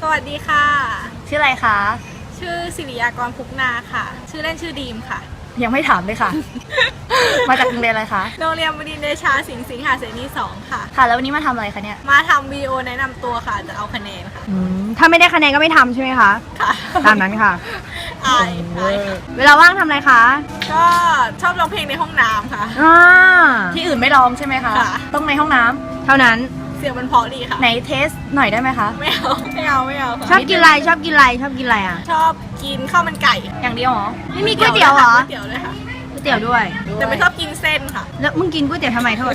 สวัสดีค่ะ ชื่ออะไรคะ ชื่อสิริยากรพุกนาค่ะ ชื่อเล่นชื่อดีมค่ะ ยังไม่ถามเลยค่ะ มาจากโรงเรียนอะไรคะ โรงเรียนบดินทร์เดชาสิงห์สิงหาเสนีสองค่ะ ค่ะ แล้ววันนี้มาทำอะไรคะเนี่ยมาทำวิดีโอแนะนำตัวค่ะ จะเอาคะแนนค่ะ อืมถ้าไม่ได้คะแนนก็ไม่ทำใช่ไหมคะ ค่ะตามนั้นค่ะ อายอายค่ะ เวลาว่างทำอะไรคะก็ชอบร้องเพลงในห้องน้ำค่ะ อ่าที่อื่นไม่ร้องใช่ไหมคะ ค่ะ ต้องในห้องน้ำเท่านั้น เสียงมันเพราะดีค่ะ ไหนเทสหน่อยได้ไหมคะ ไม่เอาไม่เอาไม่เอาชอค่ะบกินอะไรชอบกินอะไรชอบกินอะไรอะ ชอบกินข้าวมันไก่อย่างเดียวเหรอ ไม่มีก๋วยเตี๋ยวเหรอ ก๋วยเตี๋ยวเลยค่ะ ก๋วยเตี๋ยวด้วย แต่ไม่ชอบกินเส้นค่ะ แล้วมึงกินก๋วยเตี๋ยวทำไมโทษ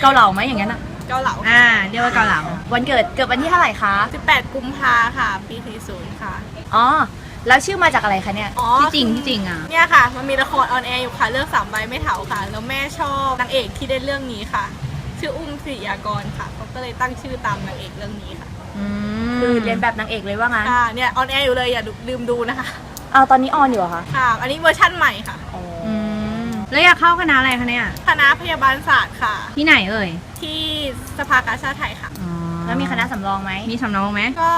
เกาเหลาไหมอย่างนั้นอะเกาเหลาอ่าเรียกว่าเกาเหลา วันเกิดเกิดวันที่เท่าไหร่คะ 18 กุมภาค่ะ ปี40ค่ะ อ๋อ แล้วชื่อมาจากอะไรคะเนี่ยอ๋อ ที่จริงที่จริงอะ เนี่ยค่ะ มันมีละครออนแอร์อยู่ค่ะ เรื่องสามใบไม่เถาค่ะ แล้วแม่ชอบนางเอกที่ได้เรื่องนี้ค่ะ ชื่ออุ้มศิริยากรค่ะเขาก็เลยตั้งชื่อตามนางเอกเรื่องนี้ค่ะอืมคือเรียนแบบนางเอกเลยว่างั้นค่ะเนี่ยออนแอร์อยู่เลยอย่าลืมดูนะคะเอาตอนนี้ออนอยู่เหรอคะค่ะอันนี้เวอร์ชั่นใหม่ค่ะอ๋ออืมแล้วอยากเข้าคณะอะไรคะเนี่ยคณะพยาบาลศาสตร์ค่ะ ที่ไหนเอ่ยที่สภากาชาติไทยค่ะอ๋อ แล้วมีคณะสำรองไหมมีสำรองไหมก็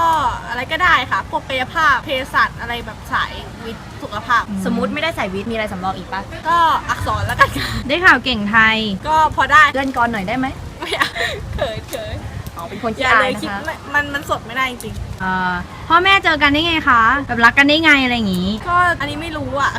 อะไรก็ได้ค่ะพวกกายภาพเภสัชอะไรแบบสายวิทย์สุขภาพ สมมุติไม่ได้ใส่วิทย์มีอะไรสำรองอีกปะก็อักษรแล้วกันค่ะได้ข่าวเก่งไทยก็พอได้เลื่อนก่อนหน่อยได้ไหมไม่เอาเขินเขินอ๋อเป็นคนอที่ย่าอาเลยยนะคิดคะไม่มันมันสดไม่ได้จริงเอ่อพ่อแม่เจอกันได้ไงคะแบบรักกันได้ไงอะไรอย่างงี้ ๆก็อันนี้ไม่รู้อะ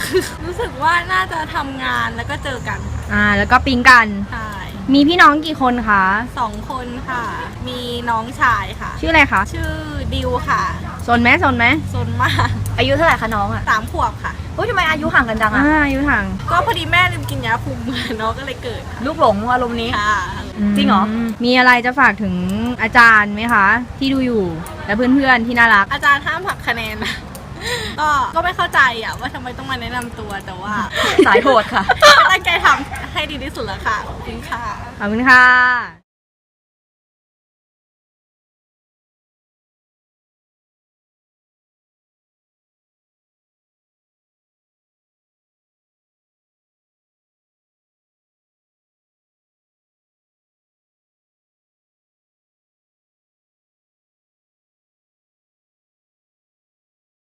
รู้สึกว่าน่าจะทำงานแล้วก็เจอกันค่ะอ่า แล้วก็ปิ๊งกัน ใช่ มีพี่น้องกี่คนคะ สองคนค่ะ มีน้องชายค่ะ ชื่ออะไรคะชื่อดิวค่ะสนไหมสนไหมซนมากอายุเท่าไหร่คะน้องอะสามขวบค่ะอุ้ยทำไมอายุห่างกันจังอะอ่าอายุห่างก็พอดีแม่ลืมกินยาคุมน้องก็เลยเกิดค่ะลูกหลงอารมณ์นี้ ค่ะ จริงเหรอ มมีอะไรจะฝากถึงอาจารย์ไหมคะ ที่ดูอยู่ และเพื่อนๆที่น่ารัก อาจารย์ห้ามหักคะแนนนะ ก็ก็ไม่เข้าใจอะว่าทำไมต้องมาแนะนำตัวแต่ว่าสายโหดค่ะ ตั้งใจทำให้ดีที่สุดแล้วค่ะขอบคุณค่ะ ขอบคุณค่ะ